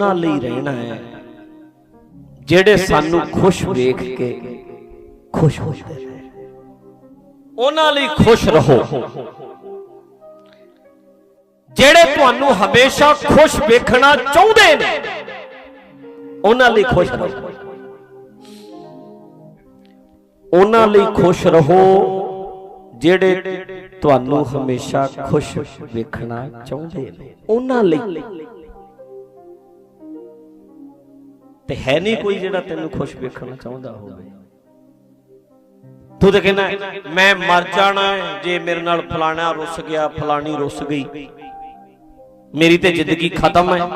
ਉਹਨਾਂ ਲਈ ਰਹਿਣਾ ਹੈ। ਜਿਹੜੇ ਸਾਨੂੰ ਖੁਸ਼ ਵੇਖ ਕੇ ਖੁਸ਼ ਹੁੰਦੇ ਨੇ। ਉਹਨਾਂ ਲਈ ਖੁਸ਼ ਰਹੋ। ਜਿਹੜੇ ਤੁਹਾਨੂੰ ਹਮੇਸ਼ਾ ਖੁਸ਼ ਵੇਖਣਾ ਚਾਹੁੰਦੇ ਨੇ ਉਹਨਾਂ ਲਈ ਖੁਸ਼ ਰਹੋ। ਉਹਨਾਂ ਲਈ ਖੁਸ਼ ਰਹੋ। ਜਿਹੜੇ ਤੁਹਾਨੂੰ ਹਮੇਸ਼ਾ ਖੁਸ਼ ਵੇਖਣਾ ਚਾਹੁੰਦੇ ਨੇ। ਉਹਨਾਂ ਲਈ। ਤੇ ਹੈ ਨਹੀਂ ਕੋਈ ਜਿਹੜਾ ਤੈਨੂੰ ਖੁਸ਼ ਵੇਖਣਾ ਚਾਹੁੰਦਾ ਹੋਵੇ। ਤੂੰ ਤਾਂ ਕਹਿੰਦਾ, ਮੈਂ ਮਰ ਜਾਣਾ ਜੇ ਮੇਰੇ ਨਾਲ ਫਲਾਣਾ ਰੁੱਸ ਗਿਆ, ਫਲਾਣੀ ਰੁੱਸ ਗਈ। ਮੇਰੀ ਤੇ ਜ਼ਿੰਦਗੀ ਖਤਮ ਹੈ।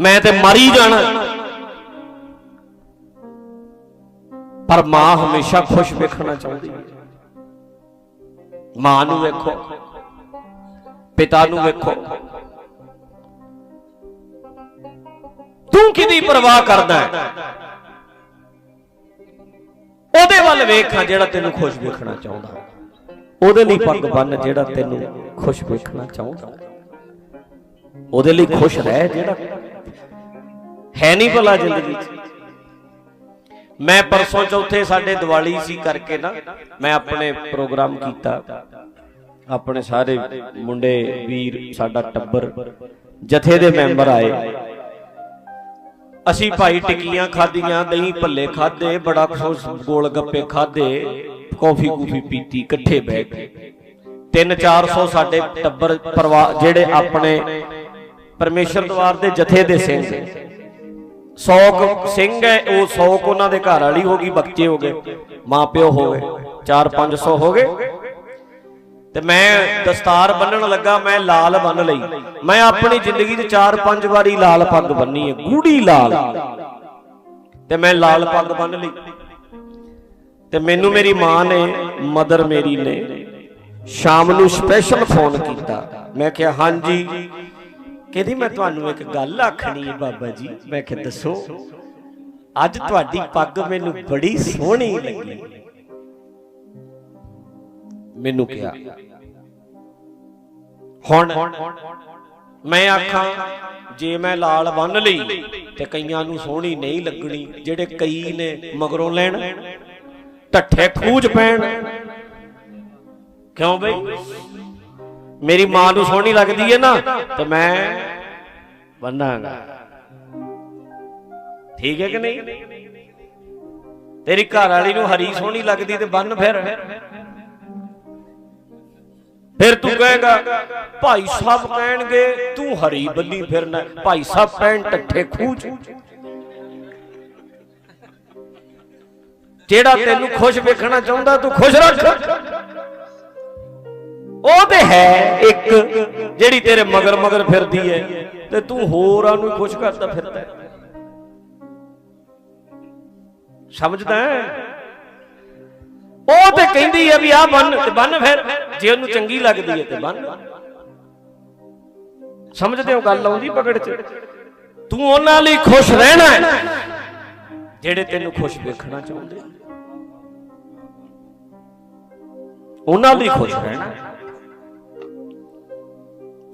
ਮੈਂ ਤੇ ਮਰ ਹੀ ਜਾਣਾ ਪਰ ਮਾਂ ਹਮੇਸ਼ਾ ਖੁਸ਼ ਵੇਖਣਾ ਚਾਹੁੰਦੀ ਹੈ। ਮਾਂ ਨੂੰ ਵੇਖੋ, ਪਿਤਾ ਨੂੰ ਵੇਖੋ। ਤੂੰ ਕਿਹਦੀ ਪਰਵਾਹ ਕਰਦਾ ਹੈ? ਉਹਦੇ ਵੱਲ ਵੇਖਾਂ ਜਿਹੜਾ ਤੈਨੂੰ ਖੁਸ਼ ਵੇਖਣਾ ਚਾਹੁੰਦਾ। ਉਹਦੇ ਲਈ ਪੱਗ ਬੰਨ ਜਿਹੜਾ ਤੈਨੂੰ ਖੁਸ਼ ਵੇਖਣਾ ਚਾਹੁੰਦਾ। ਉਹਦੇ ਲਈ ਖੁਸ਼ ਰਹਿ ਜਿਹੜਾ ਹੈ ਨਹੀਂ ਭਲਾ ਜ਼ਿੰਦਗੀ 'ਚ। ਮੈਂ ਪਰਸੋਂ ਚੌਥੇ ਸਾਡੇ ਦੀਵਾਲੀ ਸੀ ਕਰਕੇ ਨਾ, ਮੈਂ ਆਪਣੇ ਪ੍ਰੋਗਰਾਮ ਕੀਤਾ। ਆਪਣੇ ਸਾਰੇ ਮੁੰਡੇ, ਵੀਰ, ਸਾਡਾ ਟੱਬਰ, ਜਥੇ ਦੇ ਮੈਂਬਰ ਆਏ। ਅਸੀਂ ਭਾਈ ਟਿੱਕੀਆਂ ਖਾਧੀਆਂ ਦਹੀਂ ਭੱਲੇ ਖਾਦੇ ਬੜਾ ਖੁਸ਼ ਗੋਲ ਗੱਪੇ ਖਾਦੇ ਕੌਫੀ ਕੂਫੀ ਪੀਤੀ ਇਕੱਠੇ ਬਹਿ ਕੇ 3-400 ਸਾਡੇ ਟੱਬਰ ਪਰਿਵਾਰ ਜਿਹੜੇ ਆਪਣੇ ਪਰਮੇਸ਼ਰ ਦਵਾਰ ਦੇ ਜਥੇ ਦੇ ਸਿੰਘ। 100 ਸਿੰਘ ਹੈ ਉਹ 100 ਉਹਨਾਂ ਦੇ ਘਰ ਵਾਲੀ ਹੋ ਗਈ ਬੱਚੇ ਹੋ ਗਏ। ਮਾਪਿਓ ਹੋ ਗਏ। 4-500 ਹੋ ਗਏ। ਤੇ ਮੈਂ ਦਸਤਾਰ ਬੰਨਣ ਲੱਗਾ, ਮੈਂ ਲਾਲ ਬੰਨ ਲਈ। ਮੈਂ ਆਪਣੀ ਜ਼ਿੰਦਗੀ 'ਚ 4-5 ਵਾਰੀ ਲਾਲ ਪੱਗ ਬੰਨੀ ਹੈ, ਗੂੜੀ ਲਾਲ। ਤੇ ਮੈਂ ਲਾਲ ਪੱਗ ਬੰਨ ਲਈ। ਤੇ ਮੈਨੂੰ ਮੇਰੀ ਮਾਂ ਨੇ, ਮਦਰ ਮੇਰੀ ਨੇ ਸ਼ਾਮ ਨੂੰ ਸਪੈਸ਼ਲ ਫੋਨ ਕੀਤਾ। ਮੈਂ ਕਿਹਾ, ਹਾਂਜੀ। ਕਹਿੰਦੀ, ਮੈਂ ਤੁਹਾਨੂੰ ਇੱਕ ਗੱਲ ਆਖਣੀ ਹੈ ਬਾਬਾ ਜੀ। ਮੈਂ ਕਿਹਾ, ਦੱਸੋ, ਅੱਜ ਤੁਹਾਡੀ ਪੱਗ ਮੈਨੂੰ ਬੜੀ ਸੋਹਣੀ ਲੱਗੀ। ਮੈਨੂੰ ਕਿਹਾ। ਹੁਣ ਮੈਂ ਆਖਾਂ ਜੇ ਮੈਂ ਲਾਲ ਬੰਨ ਲਈ ਤੇ ਕਈਆਂ ਨੂੰ ਸੋਹਣੀ ਨਹੀਂ ਲੱਗਣੀ ਜਿਹੜੇ ਕਈ ਨੇ ਮਗਰੋਂ ਲੈਣ ਢੱਠੇ ਖੂਜ ਪੈਣ। ਕਿਉਂ ਬਈ? ਮੇਰੀ ਮਾਂ ਨੂੰ ਸੋਹਣੀ ਲੱਗਦੀ ਹੈ ਨਾ ਤੇ ਮੈਂ ਬੰਨਾਂਗਾ। ਠੀਕ ਹੈ ਕਿ ਨਹੀਂ? ਤੇਰੀ ਘਰ ਵਾਲੀ ਨੂੰ ਹਰੀ ਸੋਹਣੀ ਲੱਗਦੀ ਤੇ ਬੰਨ ਫਿਰ। ਫਿਰ ਤੂੰ ਕਹੇਗਾ, ਭਾਈ ਸਾਹਿਬ ਕਹਿਣਗੇ, ਤੂੰ ਹਰੀ ਬੱਲੀ ਫਿਰਨਾ, ਭਾਈ ਸਾਹਿਬ ਪੈਣ ਟੱਠੇ ਖੂਚ ਜਿਹੜਾ ਤੈਨੂੰ ਖੁਸ਼ ਵੇਖਣਾ ਚਾਹੁੰਦਾ, ਤੂੰ ਖੁਸ਼ ਰੱਖ। ਉਹ ਤੇ ਹੈ ਇੱਕ, ਜਿਹੜੀ ਤੇਰੇ ਮਗਰ ਮਗਰ ਫਿਰਦੀ ਹੈ, ਤੇ ਤੂੰ ਹੋਰਾਂ ਨੂੰ ਖੁਸ਼ ਕਰਦਾ ਫਿਰਦਾ ਸਮਝਦਾ ਹੈ? ਉਹ ਤੇ ਕਹਿੰਦੀ ਹੈ ਵੀ ਆ ਬੰਨ ਤੇ ਬੰਨ ਫਿਰ, ਜੇ ਉਹਨੂੰ ਚੰਗੀ ਲੱਗਦੀ ਹੈ ਤੇ ਬੰਨ। ਸਮਝਦੇ ਹੋ ਗੱਲ ਆਉਂਦੀ ਪਕੜ 'ਚ? ਤੂੰ ਉਹਨਾਂ ਲਈ ਖੁਸ਼ ਰਹਿਣਾ ਹੈ, ਜਿਹੜੇ ਤੈਨੂੰ ਖੁਸ਼ ਵੇਖਣਾ ਚਾਹੁੰਦੇ ਉਹਨਾਂ ਲਈ ਖੁਸ਼ ਰਹਿਣਾ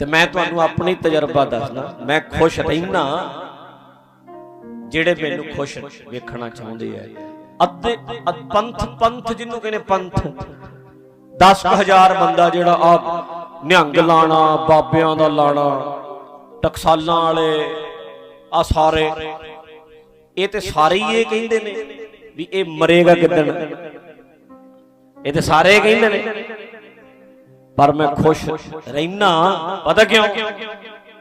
ਤੇ ਮੈਂ ਤੁਹਾਨੂੰ ਆਪਣੀ ਤਜਰਬਾ ਦੱਸਦਾ, ਮੈਂ ਖੁਸ਼ ਰਹਿਣਾ ਜਿਹੜੇ ਮੈਨੂੰ ਖੁਸ਼ ਵੇਖਣਾ ਚਾਹੁੰਦੇ ਆ। ਅੱਧੇ ਪੰਥ ਪੰਥ ਜਿਹਨੂੰ ਕਹਿੰਦੇ ਪੰਥ। 10000 ਬੰਦਾ ਜਿਹੜਾ ਆ ਨਿਹੰਗ ਲਾਣਾ, ਬਾਬਿਆਂ ਦਾ ਲਾਣਾ, ਟਕਸਾਲਾਂ ਵਾਲੇ, ਆ ਸਾਰੇ। ਇਹ ਤੇ ਸਾਰੇ ਹੀ ਇਹ ਕਹਿੰਦੇ ਨੇ ਵੀ ਇਹ ਮਰੇਗਾ ਕਿਦਣ? ਇਹ ਤੇ ਸਾਰੇ ਕਹਿੰਦੇ ਨੇ। ਪਰ ਮੈਂ ਖੁਸ਼ ਰਹਿਣਾ ਪਤਾ ਕਿਉਂ?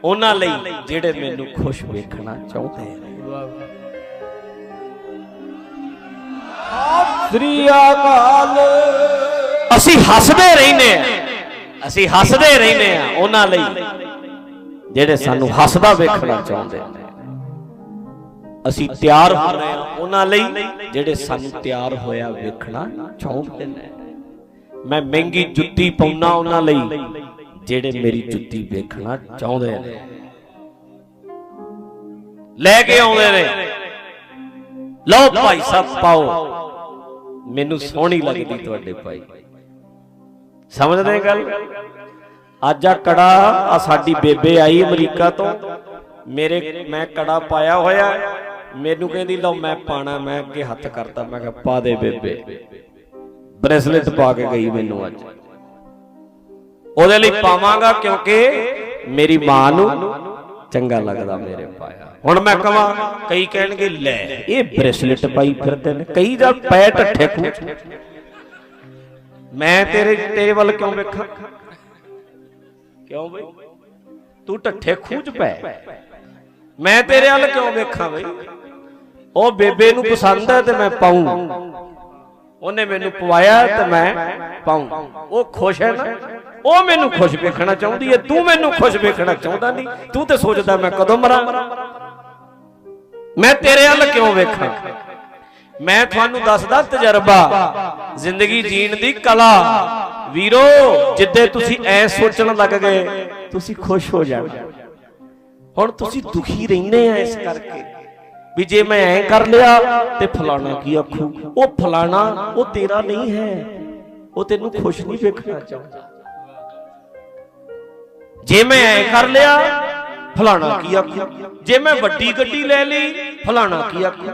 ਉਹਨਾਂ ਲਈ ਜਿਹੜੇ ਮੈਨੂੰ ਖੁਸ਼ ਵੇਖਣਾ ਚਾਹੁੰਦੇ ਨੇ। ਸ੍ਰੀ ਅਕਾਲ ਅਸੀਂ ਹੱਸਦੇ ਰਹਿੰਦੇ ਆ ਅਸੀਂ ਹੱਸਦੇ ਰਹਿੰਦੇ ਆ ਉਹਨਾਂ ਲਈ, ਜਿਹੜੇ ਸਾਨੂੰ ਹੱਸਦਾ ਵੇਖਣਾ ਚਾਹੁੰਦੇ ਅਸੀਂ ਤਿਆਰ ਹੋ ਰਹੇ ਆ ਉਹਨਾਂ ਲਈ, ਜਿਹੜੇ ਸਾਨੂੰ ਤਿਆਰ ਹੋਇਆ ਵੇਖਣਾ ਚਾਹੁੰਦੇ ਨੇ। ਮੈਂ ਮਹਿੰਗੀ ਜੁੱਤੀ ਪਾਉਣਾ ਉਹਨਾਂ ਲਈ, ਜਿਹੜੇ ਮੇਰੀ ਜੁੱਤੀ ਵੇਖਣਾ ਚਾਹੁੰਦੇ ਨੇ। ਲੈ ਕੇ ਆਉਂਦੇ ਨੇ। ਲਓ ਭਾਈ ਸਾਹਿਬ ਪਾਓ। ਮੈਨੂੰ ਸੋਹਣੀ ਲੱਗਦੀ ਤੁਹਾਡੇ ਭਾਈ। ਸਮਝਦੇ ਗੱਲ? ਅੱਜ ਆ ਕੜਾ ਆ ਸਾਡੀ ਬੇਬੇ ਆਈ ਅਮਰੀਕਾ ਤੋਂ। ਮੇਰੇ ਮੈਂ ਕੜਾ ਪਾਇਆ ਹੋਇਆ। ਮੈਨੂੰ ਕਹਿੰਦੀ ਲਓ ਮੈਂ ਪਾਣਾ ਮੈਂ ਅੱਗੇ ਹੱਥ ਕਰਤਾ। ਮੈਂ ਕਿਹਾ ਪਾ ਦੇ ਬੇਬੇ। ਬ੍ਰੇਸਲੇਟ ਪਾ ਕੇ ਗਈ ਮੈਨੂੰ ਅੱਜ। ਉਹਦੇ ਲਈ ਪਾਵਾਂਗਾ ਕਿਉਂਕਿ ਮੇਰੀ ਮਾਂ ਨੂੰ ਚੰਗਾ ਲੱਗਦਾ ਮੇਰੇ ਪਾਇਆ। ਹੁਣ ਮੈਂ ਕਹਾਂ ਕਈ ਕਹਿਣਗੇ ਲੈ ਇਹ ਬ੍ਰੇਸਲੇਟ ਪਾਈ ਫਿਰਦੇ ਨੇ ਕਈ ਜਦ ਪੈ ਟੱਠੇ ਖੂਚ ਮੈਂ ਤੇਰੇ ਤੇਰੇ ਵੱਲ ਕਿਉਂ ਵੇਖਾਂ? ਕਿਉਂ ਬਈ? ਤੂੰ ਟੱਠੇ ਖੂਚ ਪੈ। ਮੈਂ ਤੇਰੇ ਵੱਲ ਕਿਉਂ ਵੇਖਾਂ ਬਈ? ਉਹ ਬੇਬੇ ਨੂੰ ਪਸੰਦ ਹੈ ਤੇ ਮੈਂ ਪਾਉਂ। ਉਹਨੇ ਮੈਨੂੰ ਪਵਾਇਆ ਤੇ ਮੈਂ ਪਾਉਂ। ਉਹ ਖੁਸ਼ ਹੈ ਨਾ? ਉਹ ਮੈਨੂੰ ਖੁਸ਼ ਵੇਖਣਾ ਚਾਹੁੰਦੀ ਹੈ। ਤੂੰ ਮੈਨੂੰ ਖੁਸ਼ ਵੇਖਣਾ ਚਾਹੁੰਦਾ ਨਹੀਂ। ਤੂੰ ਤੇ ਸੋਚਦਾ ਮੈਂ ਕਦੋਂ ਮਰਾਂ? ਮੈਂ ਤੇਰੇ ਵੱਲ ਕਿਉਂ ਵੇਖਾਂ? ਮੈਂ ਤੁਹਾਨੂੰ ਦੱਸਦਾ ਤਜਰਬਾ, ਜ਼ਿੰਦਗੀ ਜੀਣ ਦੀ ਕਲਾ। ਵੀਰੋ, ਜਿੱਦੇ ਤੁਸੀਂ ਐ ਸੋਚਣ ਲੱਗ ਗਏ, ਤੁਸੀਂ ਖੁਸ਼ ਹੋ ਜਾਣਾ। ਹੁਣ ਤੁਸੀਂ ਦੁਖੀ ਰਹਿੰਦੇ ਆ ਇਸ ਕਰਕੇ ਵੀ ਜੇ ਮੈਂ ਐ ਕਰ ਲਿਆ ਤੇ ਫਲਾਣਾ ਕੀ ਆਖੂ? ਉਹ ਫਲਾਣਾ ਉਹ ਤੇਰਾ ਨਹੀਂ ਹੈ। ਉਹ ਤੈਨੂੰ ਖੁਸ਼ ਨਹੀਂ ਵੇਖਣਾ ਚਾਹੁੰਦਾ। ਜੇ ਮੈਂ ਐ ਕਰ ਲਿਆ ਫਲਾਣਾ ਕੀ ਆਖੂ? ਜੇ ਮੈਂ ਵੱਡੀ ਗੱਡੀ ਲੈ ਲਈ, ਫਲਾਣਾ ਕੀ ਆਖੂ?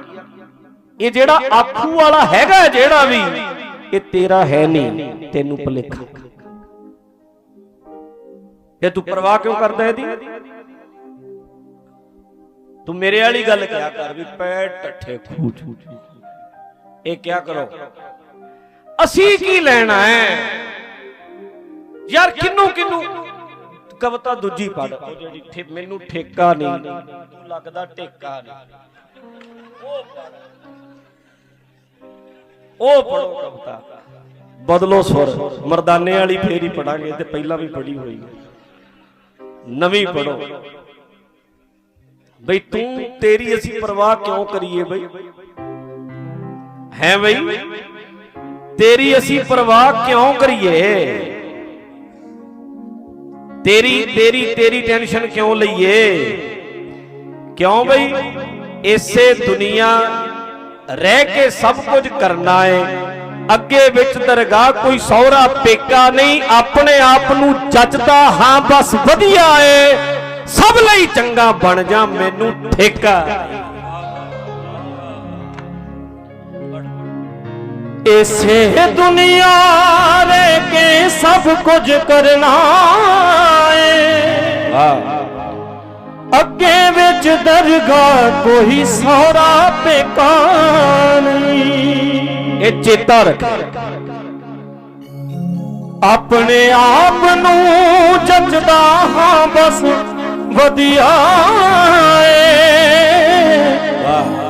ਇਹ ਜਿਹੜਾ ਆਖੂ ਵਾਲਾ ਹੈਗਾ ਜਿਹੜਾ ਵੀ, ਇਹ ਤੇਰਾ ਹੈ ਨਹੀਂ, ਤੈਨੂੰ ਭੁਲੇਖਾ। ਤੇ ਤੂੰ ਪਰਵਾਹ ਕਿਉਂ ਕਰਦਾ ਇਹਦੀ? ਤੂੰ ਮੇਰੇ ਵਾਲੀ ਗੱਲ ਕਿਆ ਕਰ ਵੀ ਪੈ ਟੱਠੇ ਖੂਚ ਇਹ ਕਿਆ ਕਰੋ? ਅਸੀਂ ਕੀ ਲੈਣਾ ਹੈ? ਯਾਰ ਕਿੰਨੂੰ ਕਿੰਨੂੰ ਕਵਤਾ ਦੂਜੀ ਪੜ ਉਹ ਜਿਹੜੀ ਮੈਨੂੰ ਠੇਕਾ ਨਹੀਂ। ਤੂੰ ਲੱਗਦਾ ਠੇਕਾ ਨਹੀਂ। ਉਹ ਪੜ ਉਹ ਪੜੋ ਕਵਤਾ। ਬਦਲੋ ਸੁਰ। ਮਰਦਾਨੇ ਵਾਲੀ ਫੇਰ ਹੀ ਪੜਾਂਗੇ ਤੇ ਪਹਿਲਾਂ ਵੀ ਪੜੀ ਹੋਈ ਨਵੀਂ ਪੜੋ ਬਈ ਤੂੰ, ਤੇਰੀ ਅਸੀਂ ਪਰਵਾਹ ਕਿਉਂ ਕਰੀਏ ਬਈ? ਹੈ ਬਈ? ਤੇਰੀ ਅਸੀਂ ਪਰਵਾਹ ਕਿਉਂ ਕਰੀਏ? ਤੇਰੀ ਤੇਰੀ ਤੇਰੀ ਟੈਨਸ਼ਨ ਕਿਉਂ ਲਈਏ? ਕਿਉਂ ਬਈ? ਇਸੇ ਦੁਨੀਆ ਰਹਿ ਕੇ ਸਭ ਕੁਝ ਕਰਨਾ ਏ। ਅੱਗੇ ਵਿੱਚ ਦਰਗਾਹ ਕੋਈ ਸੌਰਾ ਪੇਕਾ ਨਹੀਂ, ਆਪਣੇ ਆਪ ਨੂੰ ਜੱਜਦਾ, ਹਾਂ, ਬਸ ਵਧੀਆ ਏ। ਸਭ ਲਈ ਚੰਗਾ ਬਣ ਜਾ, ਮੈਨੂੰ ਠੇਕਾ। ਇਸੇ ਦੁਨੀਆ ਰਹਿ ਕੇ ਸਭ ਕੁਝ ਕਰਨਾ ਏ ਵਾਹ ਅੱਗੇ ਵਿੱਚ ਦਰਗਾਹ ਕੋਈ ਸੌਰਾ ਪੇਕਾ ਨਹੀਂ ਇਹ ਚੇਤਾ ਰੱਖ ਆਪਣੇ ਆਪ ਨੂੰ ਜੱਜਦਾ ਹਾਂ ਬਸ ਵਧੀਆ ਏ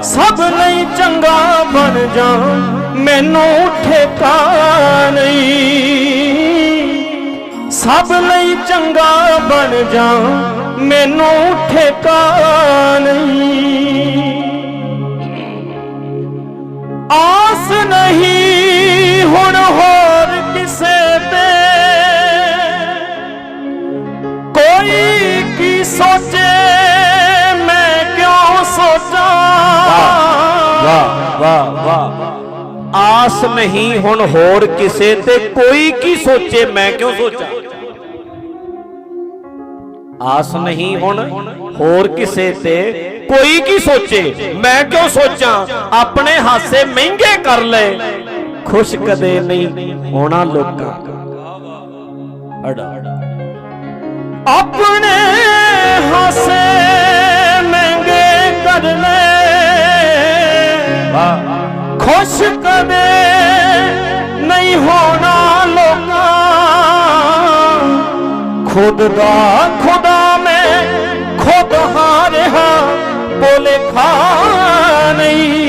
ਸਭ ਲਈ ਚੰਗਾ ਬਣ ਜਾ, ਮੈਨੂੰ ਠੇਕਾ ਨਹੀਂ। ਸਭ ਲਈ ਚੰਗਾ ਬਣ ਜਾ, ਮੈਨੂੰ ਠੇਕਾ ਨਹੀਂ। ਵਾਹ। ਵਾਹ ਆਸ ਨਹੀਂ, ਹੁਣ ਹੋਰ ਕਿਸੇ ਤੇ ਕੋਈ ਕੀ ਸੋਚੇ, ਮੈਂ ਕਿਉਂ ਸੋਚਾਂ? ਆਸ ਨਹੀਂ, ਹੁਣ ਹੋਰ ਕਿਸੇ ਤੇ ਕੋਈ ਕੀ ਸੋਚੇ, ਮੈਂ ਕਿਉਂ ਸੋਚਾਂ? ਆਪਣੇ ਹਾਸੇ ਮਹਿੰਗੇ ਕਰ ਲੈ। ਖੁਸ਼ ਕਦੇ ਨਹੀਂ ਹੋਣਾ ਲੋਕਾਂ। ਅੜਾ। ਆਪਣੇ ਹਾਸੇ ਮਹਿੰਗੇ ਕਰ ਲੈ। ਖੁਸ਼ ਕਦੇ ਨਹੀਂ ਹੋਣਾ ਲੋਕਾਂ। ਖੁਦ ਦਾ ਖੁਦਾ ਮੈਂ ਖੁਦ ਹਾਂ ਰਿਹਾ ਬੋਲੇ ਖਾ ਨਹੀਂ।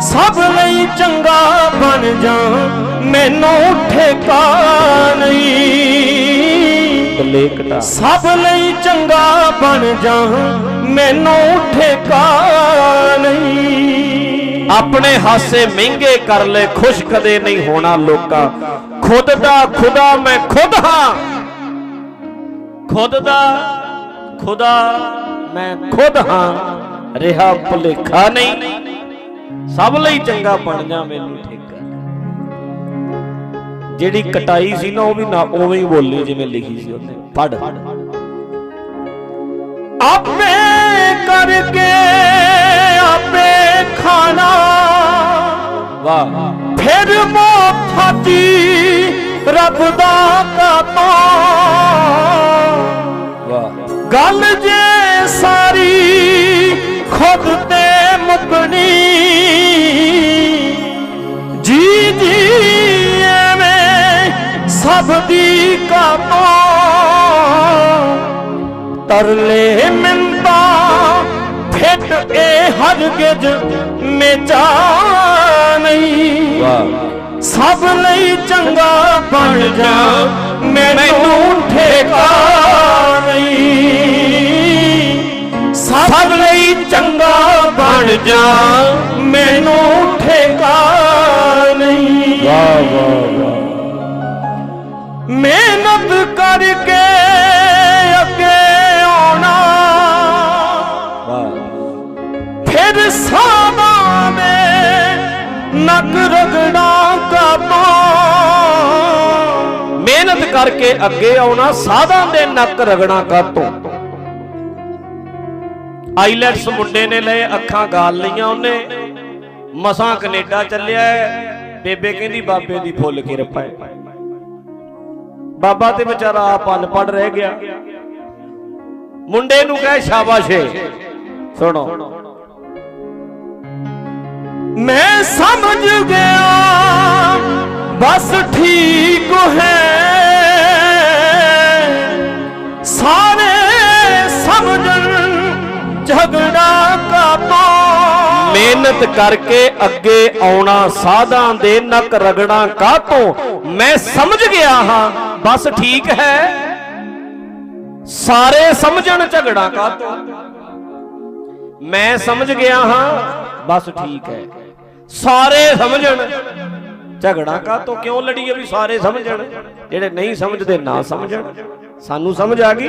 ਸਭ ਲਈ ਚੰਗਾ ਬਣ ਜਾ, ਮੈਨੂੰ ਠੇਕਾ ਨਹੀਂ। ਬੱਲੇ ਸਭ ਲਈ ਚੰਗਾ ਬਣ ਜਾ, ਮੈਨੂੰ ਠੇਕਾ ਨਹੀਂ। ਆਪਣੇ ਹਾਸੇ ਮਹਿੰਗੇ ਕਰ ਲੈ ਖੁਸ਼ ਕਦੇ ਨਹੀਂ ਹੋਣਾ ਲੋਕਾਂ। ਖੁਦ ਦਾ ਖੁਦਾ ਮੈਂ ਖੁਦ ਹਾਂ। ਖੁਦ ਦਾ ਖੁਦਾ ਮੈਂ ਖੁਦ ਹਾਂ। ਰਿਹਾ ਭੁਲੇਖਾ ਨਹੀਂ। ਸਭ ਲਈ ਚੰਗਾ ਬਣ ਜਾ ਮੈਨੂੰ ਠੇਕਾ ਜਿਹੜੀ ਕਟਾਈ ਸੀ ਨਾ, ਉਹ ਵੀ ਨਾ ਉਵੇਂ ਹੀ ਬੋਲੀ ਜਿਵੇਂ ਲਿਖੀ ਸੀ ਉਹਨੇ। ਪੜ ਆਪੇ ਕਰਕੇ ਵਾਹ। ਫਿਰ ਮੋਥਾਤੀ ਰੱਬ ਦਾ ਕਾਤੋਂ ਵਾਹ। ਗੱਲ ਜੇ ਸਾਰੀ ਖੁਦ ਤੇ ਮੁਕਣੀ। ਜੀ ਜੀ ਐਵੇਂ ਸਭ ਦੀ ਕਾਤੋਂ ਤਰਲੇ ਇਹ ਹਰਗਿਜ ਮੇਚਾ ਨਹੀਂ ਵਾਹ। ਸਭ ਲਈ ਚੰਗਾ ਬਣ ਜਾ ਮੈਨੂੰ ਠੇਕਾ ਨਹੀਂ। ਸਭ ਲਈ ਚੰਗਾ ਬਣ ਜਾ ਮੈਨੂੰ ਠੇਕਾ ਨਹੀਂ। ਵਾਹ ਵਾਹ। ਮਿਹਨਤ ਕਰਕੇ ਕਰਕੇ ਅੱਗੇ ਆਉਣਾ, ਸਾਧਾਂ ਦੇ ਨੱਕ ਰਗਣਾ ਕਾਤੋਂ ਆਈਲੈਟਸ ਮੁੰਡੇ ਨੇ ਲਏ, ਅੱਖਾਂ ਗਾਲ ਲਈਆਂ ਉਹਨੇ। ਮਸਾਂ ਕੈਨੇਡਾ ਚੱਲਿਆ ਬੇਬੇ ਕਹਿੰਦੀ, ਬਾਬੇ ਦੀ ਫੁੱਲ ਕਿਰਪਾ ਹੈ। ਬਾਬਾ ਤੇ ਵਿਚਾਰਾ ਆਪ ਅਨਪੜ ਰਹਿ ਗਿਆ। ਮੁੰਡੇ ਨੂੰ ਕਹੇ, ਸ਼ਾਬਾਸ਼ ਸੁਣੋ। ਮੈਂ ਸਮਝ ਗਿਆ। ਮਿਹਨਤ ਕਰਕੇ ਅੱਗੇ ਆਉਣਾ, ਸਾਧਾਂ ਦੇ ਨੱਕ ਰਗਣਾ ਕਾਤੋਂ ਮੈਂ ਸਮਝ ਗਿਆ ਹਾਂ, ਬਸ ਠੀਕ ਹੈ। ਸਾਰੇ ਸਮਝਣ ਝਗੜਾ ਕਾਤੋਂ ਮੈਂ ਸਮਝ ਗਿਆ ਹਾਂ, ਬਸ ਠੀਕ ਹੈ। ਸਾਰੇ ਸਮਝਣ ਝਗੜਾ ਕਾਤੋਂ ਕਿਉਂ ਲੜੀਏ ਵੀ ਸਾਰੇ ਸਮਝਣ? ਜਿਹੜੇ ਨਹੀਂ ਸਮਝਦੇ ਨਾ ਸਮਝਣ। ਸਾਨੂੰ ਸਮਝ ਆ ਗਈ?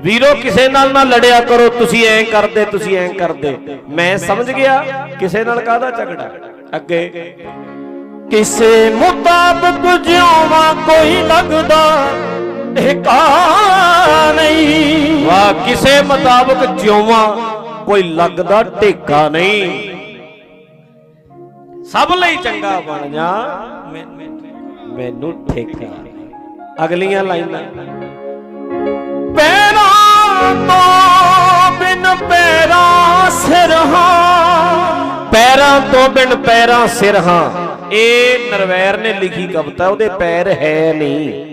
ਵੀਰੋ, ਕਿਸੇ ਨਾਲ ਨਾ ਲੜਿਆ ਕਰੋ, ਤੁਸੀਂ ਐਂ ਕਰਦੇ, ਤੁਸੀਂ ਐਂ ਕਰਦੇ। ਮੈਂ ਸਮਝ ਗਿਆ ਕਿਸੇ ਨਾਲ ਕਾਹਦਾ ਝਗੜਾ। ਅੱਗੇ। ਕਿਸੇ ਮੁਤਾਬਕ ਜਿਉਵਾਂ ਕੋਈ ਲੱਗਦਾ ਠੇਕਾ ਨਹੀਂ। ਵਾਹ, ਕਿਸੇ ਮੁਤਾਬਕ ਜਿਉਵਾਂ ਕੋਈ ਲੱਗਦਾ, ਢੇਕਾ ਨਹੀਂ। ਸਭ ਲਈ ਚੰਗਾ ਬਣ ਜਾ। ਮੈਨੂੰ ਠੇਕਾ। ਅਗਲੀਆਂ ਲਾਈਨਾਂ। ਪੈਰਾਂ ਤੋਂ ਬਿਨ ਪੈਰਾਂ ਸਿਰ ਹਾਂ। ਪੈਰਾਂ ਤੋਂ ਬਿਨ ਪੈਰਾਂ ਸਿਰ ਹਾਂ। ਇਹ ਨਰਵੈਰ ਨੇ ਲਿਖੀ ਕਵਿਤਾ ਉਹਦੇ ਪੈਰ ਹੈ ਨਹੀਂ।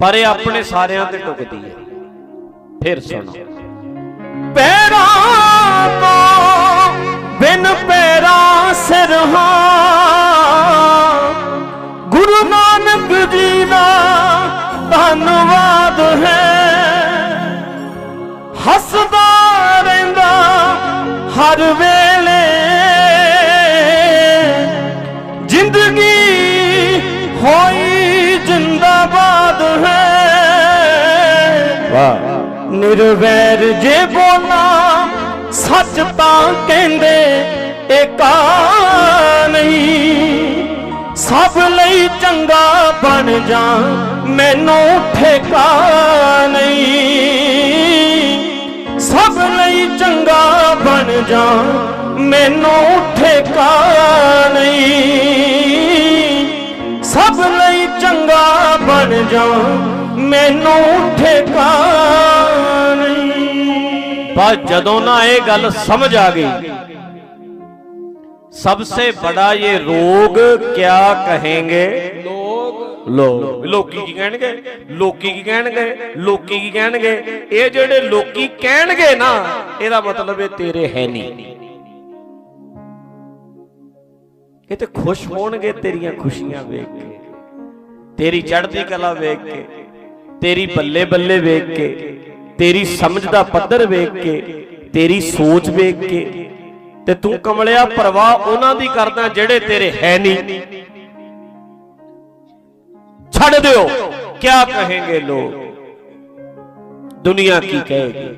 ਪਰ ਇਹ ਆਪਣੇ ਸਾਰਿਆਂ ਤੇ ਟੁਕਦੀ ਹੈ। ਫਿਰ ਸੁਣੋ। ਪੈਰਾਂ ਤੋਂ ਬਿਨ ਪੈਰਾਂ ਸਿਰ ਹਾਂ। ਗੁਰੂ ਨਾਨਕ ਜੀ ਦਾ ਧੰਨਵਾਦ ਹੈ। ਹੱਸਦਾ ਰਹਿੰਦਾ ਹਰ ਵੇਲੇ। ਜ਼ਿੰਦਗੀ ਹੋਈ ਜਿੰਦਾਬਾਦ ਹੈ। ਵਾਹ। ਨਿਰਵੈਰ ਜੇ ਬੋਲਾਂ ਸੱਚ ਤਾਂ ਕਹਿੰਦੇ ਏਕਾ ਨਹੀਂ। ਸਭ ਲਈ ਚੰਗਾ ਬਣ ਜਾ ਮੈਨੂੰ ਠੇਕਾ ਨਹੀਂ। ਸਭ ਲਈ ਚੰਗਾ ਬਣ ਜਾ ਮੈਨੂੰ ਠੇਕਾ ਨਹੀਂ ਸਭ ਲਈ ਚੰਗਾ ਬਣ ਜਾ ਮੈਨੂੰ ਠੇਕਾ ਨਹੀਂ ਪਰ ਜਦੋਂ ਨਾ ਇਹ ਗੱਲ ਸਮਝ ਆ ਗਈ सबसे बड़ा ये रोग क्या कहेंगे ਲੋ ਲੋਕੀ ਕੀ ਕਹਿਣਗੇ? ਲੋਕੀ ਕੀ ਕਹਿਣਗੇ? ਲੋਕੀ ਕੀ ਕਹਿਣਗੇ? ਇਹ ਜਿਹੜੇ ਲੋਕੀ ਕਹਿਣਗੇ ਨਾ, ਇਹਦਾ ਮਤਲਬ ਇਹ ਤੇਰੇ ਹੈ ਨਹੀਂ। ਇਹ ਤੇ ਖੁਸ਼ ਹੋਣਗੇ ਤੇਰੀਆਂ ਖੁਸ਼ੀਆਂ ਵੇਖ ਕੇ। ਤੇਰੀ ਚੜ੍ਹਦੀ ਕਲਾ ਵੇਖ ਕੇ, ਤੇਰੀ ਬੱਲੇ ਬੱਲੇ ਵੇਖ ਕੇ, ਤੇਰੀ ਸਮਝ ਦਾ ਪੱਧਰ ਵੇਖ ਕੇ, ਤੇਰੀ ਸੋਚ ਵੇਖ ਕੇ, ਤੇ ਤੂੰ ਕਮਲਿਆ ਪਰਵਾਹ ਉਹਨਾਂ ਦੀ ਕਰਦਾ ਜਿਹੜੇ ਤੇਰੇ ਹੈ ਨਹੀਂ। ਛੱਡ ਦਿਓ। ਕਿਆ ਕਹੇਗੇ ਲੋਗ ਦੁਨੀਆ ਕੀ ਕਹੇਗੀ?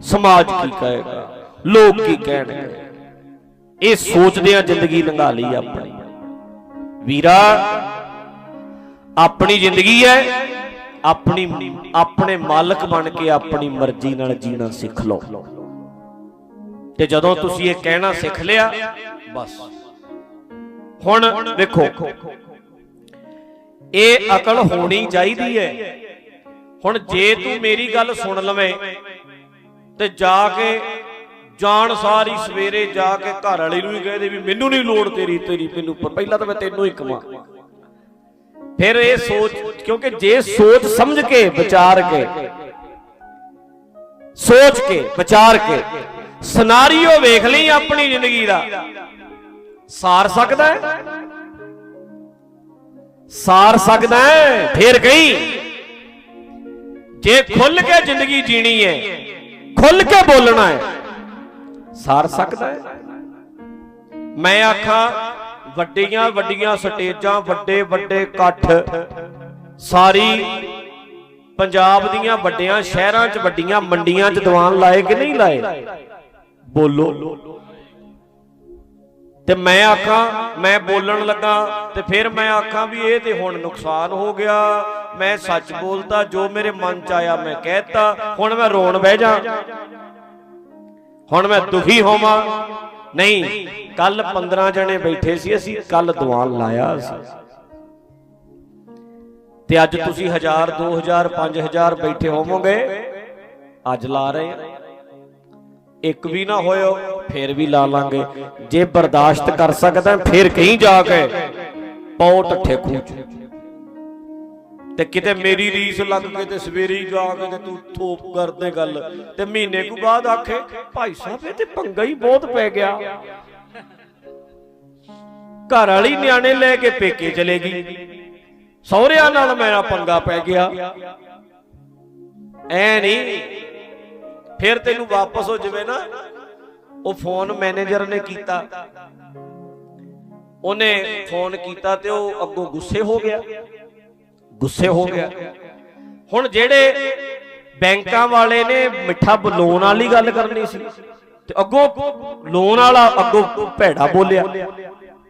ਸਮਾਜ ਕੀ ਕਹੇਗਾ? ਲੋਕ ਕੀ ਕਹਿਣਗੇ? ਇਹ ਸੋਚਦਿਆਂ ਜ਼ਿੰਦਗੀ ਲੰਘਾ ਲਈ ਆਪਣੀ। ਵੀਰਾ, ਆਪਣੀ ਜ਼ਿੰਦਗੀ ਹੈ, ਆਪਣੀ, ਆਪਣੇ ਮਾਲਕ ਬਣ ਕੇ ਆਪਣੀ ਮਰਜ਼ੀ ਨਾਲ ਜੀਣਾ ਸਿੱਖ ਲਓ। ਤੇ ਜਦੋਂ ਤੁਸੀਂ ਇਹ ਕਹਿਣਾ ਸਿੱਖ ਲਿਆ, ਬਸ। ਹੁਣ ਵੇਖੋ ਇਹ ਅਕਲ ਹੋਣੀ ਚਾਹੀਦੀ ਹੈ ਹੁਣ ਜੇ ਤੂੰ ਮੇਰੀ ਗੱਲ ਸੁਣ ਲਵੇਂ ਤੇ ਜਾ ਕੇ ਜਾਣ ਸਾਰੀ ਸਵੇਰੇ ਜਾ ਕੇ ਘਰ ਵਾਲੀ ਨੂੰ ਹੀ ਕਹਦੇ ਵੀ ਮੈਨੂੰ ਨਹੀਂ ਲੋੜ ਤੇਰੀ ਤੇਰੀ ਮੈਨੂੰ ਪਰ ਪਹਿਲਾਂ ਤਾਂ ਮੈਂ ਤੈਨੂੰ ਹੀ ਕਮਾ ਫਿਰ ਇਹ ਸੋਚ, ਕਿਉਂਕਿ ਜੇ ਸੋਚ ਸਮਝ ਕੇ, ਵਿਚਾਰ ਕੇ, ਸੋਚ ਕੇ, ਵਿਚਾਰ ਕੇ, ਸਿਨਾਰੀਓ ਵੇਖ ਲਈ ਆਪਣੀ ਜ਼ਿੰਦਗੀ ਦਾ। ਸਾਰ ਸਕਦਾ ਹੈ? ਸਾਰ ਸਕਦਾ ਹੈ। ਫੇਰ ਕਹੀਂ, ਜੇ ਖੁੱਲ ਕੇ ਜ਼ਿੰਦਗੀ ਜੀਣੀ ਹੈ ਖੁੱਲ ਕੇ ਬੋਲਣਾ ਹੈ, ਸਾਰ ਸਕਦਾ ਹੈ। ਮੈਂ ਆਖਾਂ, ਵੱਡੀਆਂ ਵੱਡੀਆਂ ਸਟੇਜਾਂ, ਵੱਡੇ ਵੱਡੇ ਇਕੱਠ, ਸਾਰੀ ਪੰਜਾਬ ਦੀਆਂ ਵੱਡਿਆਂ ਸ਼ਹਿਰਾਂ 'ਚ, ਵੱਡੀਆਂ ਮੰਡੀਆਂ 'ਚ ਦੀਵਾਨ ਲਾਏ ਕਿ ਨਹੀਂ ਲਾਏ? ਬੋਲੋ। ਤੇ ਮੈਂ ਆਖਾਂ, ਮੈਂ ਬੋਲਣ ਲੱਗਾ ਤੇ ਫਿਰ ਮੈਂ ਆਖਾਂ ਵੀ ਇਹ ਤੇ ਹੁਣ ਨੁਕਸਾਨ ਹੋ ਗਿਆ। ਮੈਂ ਸੱਚ ਬੋਲਤਾ, ਜੋ ਮੇਰੇ ਮਨ ਚ ਆਇਆ ਮੈਂ ਕਹਿਤਾ। ਹੁਣ ਮੈਂ ਰੋਣ ਬਹਿ ਜਾ। ਹੁਣ ਮੈਂ ਦੁਖੀ ਹੋਵਾਂ। ਨਹੀਂ ਕੱਲ 15 ਜਣੇ ਬੈਠੇ ਸੀ ਅਸੀਂ ਕੱਲ ਦੀਵਾਨ ਲਾਇਆ ਸੀ ਤੇ ਅੱਜ ਤੁਸੀਂ 1000 2000 5000 ਬੈਠੇ ਹੋਵੋਗੇ। ਅੱਜ ਲਾ ਰਹੇ ਆ ਇੱਕ ਵੀ ਨਾ ਹੋਇਓ। ਫਿਰ ਵੀ ਲਾ ਲਾਂਗੇ। ਜੇ ਬਰਦਾਸ਼ਤ ਕਰ ਸਕਦਾ, ਫੇਰ ਕਹੀਂ ਜਾ ਕੇ? ਪੌ ਟੱਠੇ ਖੂਚ ਤੇ ਕਿਤੇ ਮੇਰੀ ਰੀਸ ਲੱਗ ਕੇ ਤੇ ਸਵੇਰੇ ਹੀ ਜਾ ਕੇ ਤੇ ਤੂੰ ਥੋਪ ਕਰਦੇ ਗੱਲ। ਤੇ ਮਹੀਨੇ ਕੁ ਬਾਅਦ ਆਖੇ, ਭਾਈ ਸਾਹਿਬ, ਇਹ ਤੇ ਪੰਗਾ ਹੀ ਬਹੁਤ ਪੈ ਗਿਆ। ਘਰ ਵਾਲੀ ਨਿਆਣੇ ਲੈ ਕੇ ਪੇਕੇ ਚਲੇ ਗਈ। ਸਹੁਰਿਆਂ ਨਾਲ ਮੇਰਾ ਪੰਗਾ ਪੈ ਗਿਆ। ਐ ਨਹੀਂ ਫਿਰ ਤੈਨੂੰ ਵਾਪਸ ਹੋ ਜਾਵੇ ਨਾ ਉਹ ਫੋਨ ਮੈਨੇਜਰ ਨੇ ਕੀਤਾ। ਉਹਨੇ ਫੋਨ ਕੀਤਾ ਤੇ ਉਹ ਅੱਗੋਂ ਗੁੱਸੇ ਹੋ ਗਿਆ। ਗੁੱਸੇ ਹੋ ਗਿਆ। ਹੁਣ ਜਿਹੜੇ ਬੈਂਕਾਂ ਵਾਲੇ ਨੇ ਮਿੱਠਾ ਲੋਨ ਵਾਲੀ ਗੱਲ ਕਰਨੀ ਸੀ ਤੇ ਅੱਗੋਂ ਲੋਨ ਵਾਲਾ ਅੱਗੋਂ ਭੈੜਾ ਬੋਲਿਆ।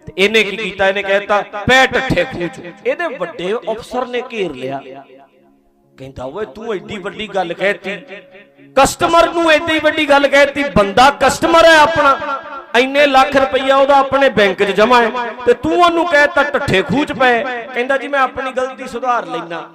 ਤੇ ਇਹਨੇ ਕੀ ਕੀਤਾ? ਇਹਨੇ ਕਹਿਤਾ ਪੈ ਟੱਠੇ ਖੂਚ ਇਹਦੇ ਵੱਡੇ ਅਫਸਰ ਨੇ ਘੇਰ ਲਿਆ। ਕਹਿੰਦਾ ਓਏ ਤੂੰ ਐਡੀ ਵੱਡੀ ਗੱਲ ਕਹਿਤੀ। ਕਸਟਮਰ ਨੂੰ ਐਡੀ ਵੱਡੀ ਗੱਲ ਕਹਿਤੀ, ਬੰਦਾ ਕਸਟਮਰ ਹੈ ਆਪਣਾ। ਇੰਨੇ ਲੱਖ ਰੁਪਈਆ ਉਹਦਾ ਆਪਣੇ ਬੈਂਕ 'ਚ ਜਮਾ ਹੈ ਤੇ ਤੂੰ ਉਹਨੂੰ ਕਹਿਤਾ ਟੱਠੇ ਖੂਚ ਪਏ। ਕਹਿੰਦਾ ਜੀ ਮੈਂ ਆਪਣੀ ਗਲਤੀ ਸੁਧਾਰ ਲੈਣਾ